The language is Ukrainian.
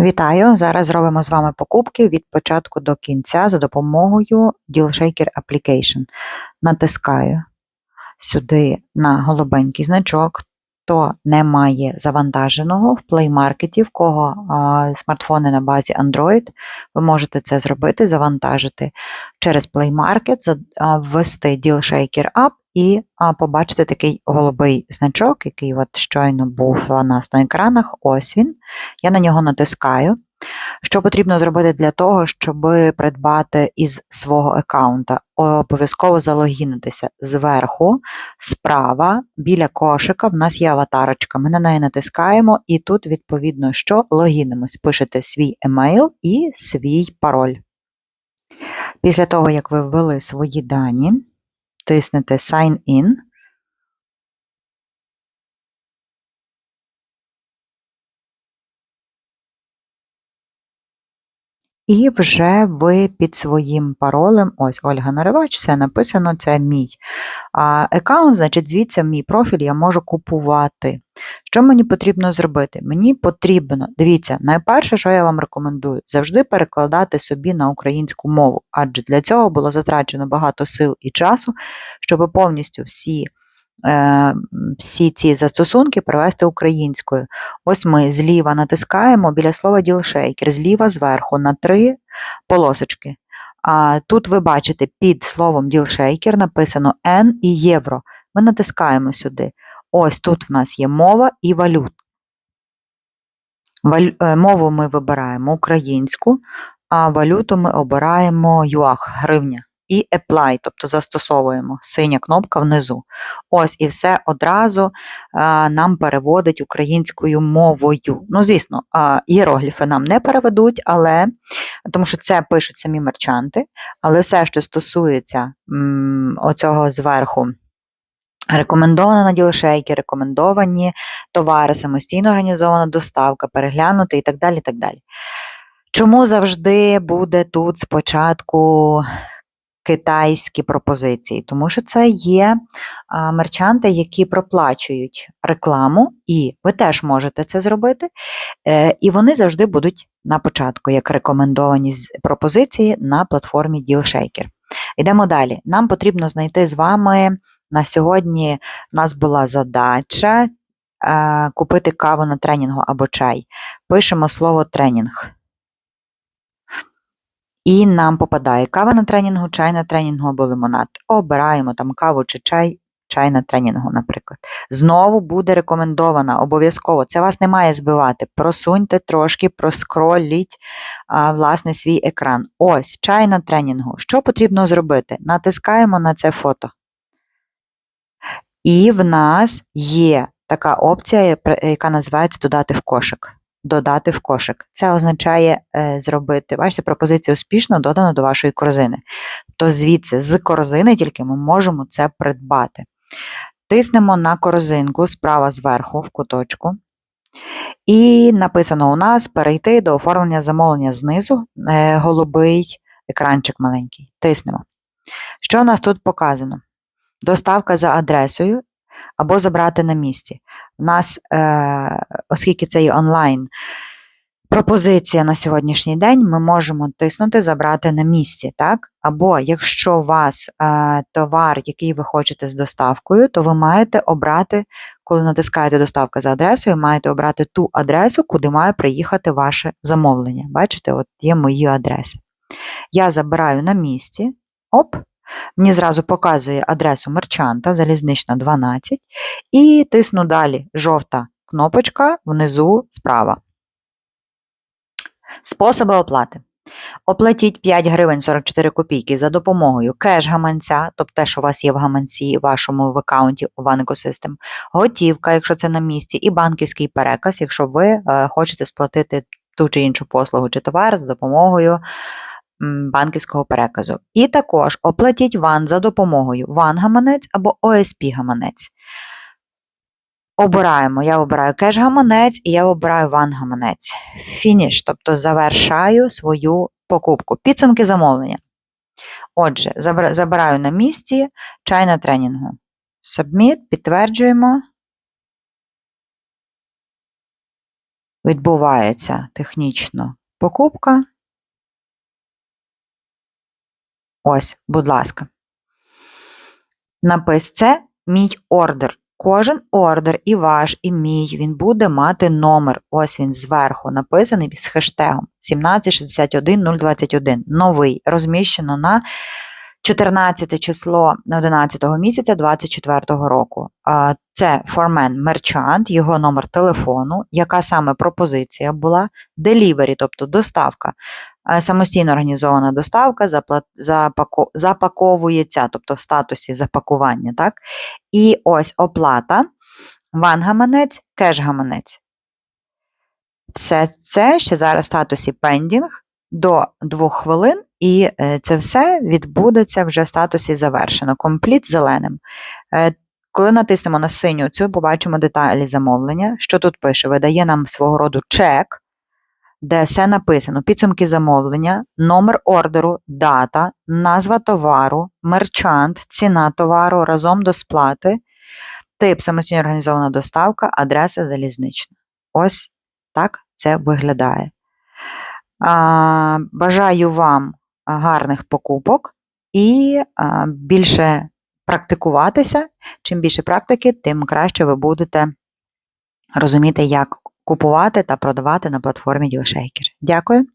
Вітаю! Зараз зробимо з вами покупки від початку до кінця за допомогою DealShaker Application. Натискаю сюди на голубенький значок. Хто не має завантаженого в Play Market, в кого а, смартфони на базі Android, ви можете це зробити, завантажити через Play Market, ввести DealShaker App і а, побачити такий голубий значок, який от щойно був у нас на екранах. Ось він. Я на нього натискаю. Що потрібно зробити для того, щоб придбати із свого аккаунта? Обов'язково залогінитися зверху, справа, біля кошика. В нас є аватарочка. Ми на неї натискаємо, і тут, відповідно, що логінимось. Пишете свій емейл і свій пароль. Після того, як ви ввели свої дані, тиснете Sign In. І вже ви під своїм паролем, ось Ольга Наривач, все написано, це мій аккаунт, значить, звідси мій профіль я можу купувати. Що мені потрібно зробити? Мені потрібно, дивіться, найперше, що я вам рекомендую, завжди перекладати собі на українську мову, адже для цього було затрачено багато сил і часу, щоб повністю всі. Е, Всі ці застосунки привести українською. Ось ми зліва натискаємо біля слова DealShaker, зліва зверху на три полосочки. А тут ви бачите під словом DealShaker написано N і євро. Ми натискаємо сюди. Ось тут в нас є мова і валют. Валю- е, Мову ми вибираємо українську, а валюту ми обираємо юах, гривня. І apply, тобто застосовуємо синя кнопка внизу. Ось і все одразу а, нам переводить українською мовою. Ну, звісно, а, іерогліфи нам не переведуть, але тому що це пишуть самі мерчанти, але все, що стосується м, оцього зверху. Рекомендовано на ділшейки, рекомендовані товари, самостійно організована доставка, переглянути і так далі. і так далі. Чому завжди буде тут спочатку китайські пропозиції? Тому що це є мерчанти, які проплачують рекламу, і ви теж можете це зробити. Е, і вони завжди будуть на початку, як рекомендовані пропозиції на платформі DealShaker. Йдемо далі. Нам потрібно знайти з вами на сьогодні. У нас була задача е, купити каву на тренінгу або чай. Пишемо слово тренінг. І нам попадає кава на тренінгу, чай на тренінгу або лимонад. Обираємо там каву чи чай, чай на тренінгу, наприклад. Знову буде рекомендована обов'язково. Це вас не має збивати. Просуньте трошки, проскроліть а, власне свій екран. Ось чай на тренінгу. Що потрібно зробити? Натискаємо на це фото. І в нас є така опція, яка називається Додати в кошик. Додати в кошик. Це означає е, зробити, бачите, пропозиція успішно додана до вашої корзини. То звідси, з корзини тільки ми можемо це придбати. Тиснемо на корзинку справа зверху в куточку. І написано у нас перейти до оформлення замовлення знизу, е, голубий екранчик маленький. Тиснемо. Що у нас тут показано? Доставка за адресою або забрати на місці. У нас, е, оскільки це є онлайн пропозиція на сьогоднішній день, ми можемо тиснути забрати на місці. так? Або якщо у вас е, товар, який ви хочете з доставкою, то ви маєте обрати, коли натискаєте доставка за адресою, маєте обрати ту адресу, куди має приїхати ваше замовлення. Бачите, от є мої адреси. Я забираю на місці. Оп, Мені зразу показує адресу мерчанта, залізнична 12, і тисну далі жовта кнопочка внизу справа. Способи оплати. Оплатіть 5 гривень 44 копійки за допомогою кеш-гаманця, тобто те, що у вас є в гаманці вашому в аккаунті у One готівка, якщо це на місці, і банківський переказ, якщо ви е, хочете сплатити ту чи іншу послугу чи товар за допомогою банківського переказу. І також оплатіть ван за допомогою ван-гаманець або OSP-гаманець. Обираємо. Я обираю кеш-гаманець і я обираю ван-гаманець. Фініш, тобто завершаю свою покупку. Підсумки замовлення. Отже, забираю на місці чай на тренінгу. Submit, підтверджуємо. відбувається технічно покупка. Ось, будь ласка. Напис це мій ордер. Кожен ордер, і ваш, і мій, він буде мати номер. Ось він зверху написаний з хештегом 1761021. Новий. Розміщено на 14 число 11 місяця 24 року. Це Forman Merchant, його номер телефону, яка саме пропозиція була, delivery, тобто доставка, самостійно організована доставка, запаковується, тобто в статусі запакування. Так? І ось оплата, ван-гаманець, кеш-гаманець. Все це ще зараз в статусі pending до 2 хвилин, і е, це все відбудеться вже в статусі завершено. Complete зеленим. Е, Коли натиснемо на синю цю, побачимо деталі замовлення. Що тут пише? Видає нам свого роду чек, де все написано: підсумки замовлення, номер ордеру, дата, назва товару, мерчант, ціна товару разом до сплати, тип самостійно організована доставка, адреса залізнична. Ось так це виглядає. А, Бажаю вам гарних покупок і а, більше практикуватися. Чим більше практики, тим краще ви будете розуміти, як купувати та продавати на платформі DealShaker. Дякую.